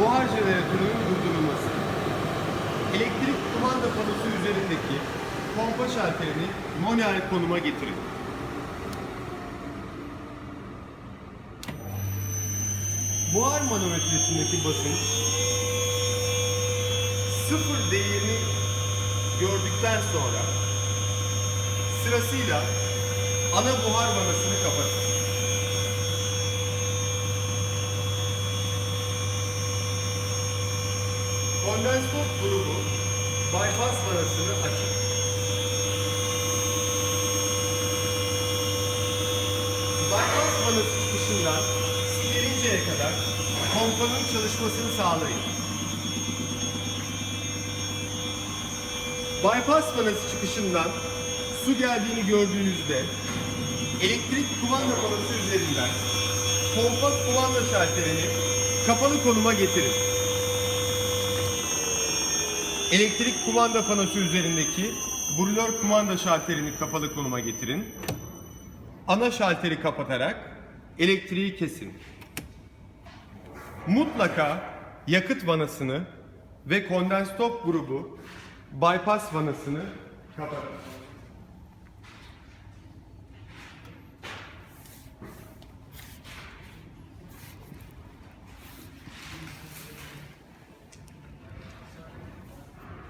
buhar jeneratörünün durdurulması. Elektrik kumanda panosu üzerindeki pompa şalterini manuel konuma getirin. Buhar manometresindeki basınç sıfır değerini gördükten sonra sırasıyla ana buhar vanasını kapatın. Kondensatör grubu bypass vanasını açın. Bypass vanası çıkışından gelinceye kadar pompanın çalışmasını sağlayın. Bypass vanası çıkışından su geldiğini gördüğünüzde elektrik kumanda panosu üzerinden pompa kumanda şalterini kapalı konuma getirin. Elektrik kumanda panosu üzerindeki brülör kumanda şalterini kapalı konuma getirin. Ana şalteri kapatarak elektriği kesin. Mutlaka yakıt vanasını ve kondensatör grubu bypass vanasını kapatın.